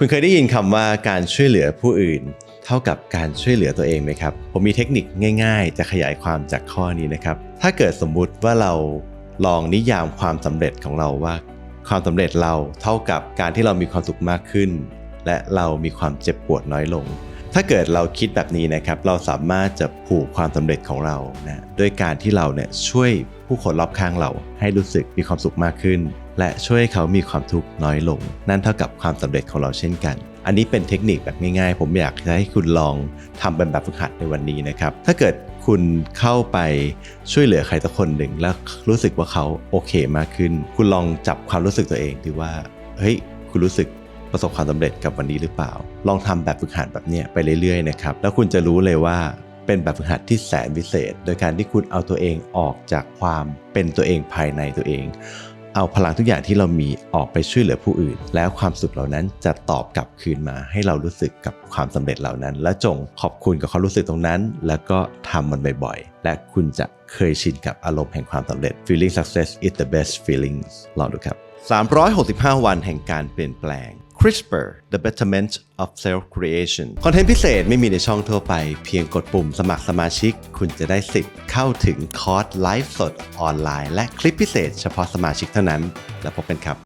คุณเคยได้ยินคำว่าการช่วยเหลือผู้อื่น เท่ากับการช่วยเหลือตัวเองไหมครับ ผมมีเทคนิคง่าย ๆ จะขยายความจากข้อนี้นะครับ ถ้าเกิดสมมุติว่าเราลองนิยามความสำเร็จของเราว่า ความสำเร็จเราเท่ากับการที่เรามีความสุขมากขึ้น และเรามีความเจ็บปวดน้อยลง ถ้าเกิดเราคิดแบบนี้นะครับ เราสามารถจะผูกความสำเร็จของเรานะด้วยการที่เราเนี่ยช่วยผู้คนรอบข้างเราให้รู้สึกมีความสุขมากขึ้น และช่วยให้เขามีความทุกข์น้อยลง นั่นเท่ากับความสำเร็จของเราเช่นกัน อันนี้เป็นเทคนิคแบบง่ายๆ ผมอยากจะให้คุณลองทำเป็นแบบฝึกหัดในวันนี้นะครับ ถ้าเกิดคุณเข้าไปช่วยเหลือใครสักคนหนึ่งแล้วรู้สึกว่าเขาโอเคมากขึ้น คุณลองจับความรู้สึกตัวเองดูว่า เฮ้ย คุณรู้สึกประสบความสำเร็จกับวันนี้หรือเปล่า ลองทำแบบฝึกหัดแบบนี้ไปเรื่อยๆนะครับ แล้วคุณจะรู้เลยว่าเป็นแบบฝึกหัดที่แสนวิเศษ โดยการที่คุณเอาตัวเองออกจากความเป็นตัวเองภายในตัวเอง เอาพลังทุกอย่างที่เรามีออกไปช่วยเหลือผู้อื่น แล้วความสุขเหล่านั้นจะตอบกลับคืนมา ให้เรารู้สึกกับความสำเร็จเหล่านั้น และจงขอบคุณกับความรู้สึกตรงนั้น แล้วก็ทำมันบ่อยๆ และคุณจะเคยชินกับอารมณ์แห่งความสำเร็จ feeling success is the best feelings ลองดูครับ 365 วันแห่งการเปลี่ยนแปลง CRISPR the betterment of self creation คอนเทนต์พิเศษไม่มีในช่องทั่วไป เพียงกดปุ่มสมัครสมาชิก คุณจะได้สิทธิ์เข้าถึงคอร์สไลฟ์สดออนไลน์ และคลิปพิเศษเฉพาะสมาชิกเท่านั้น แล้วพบกันครับ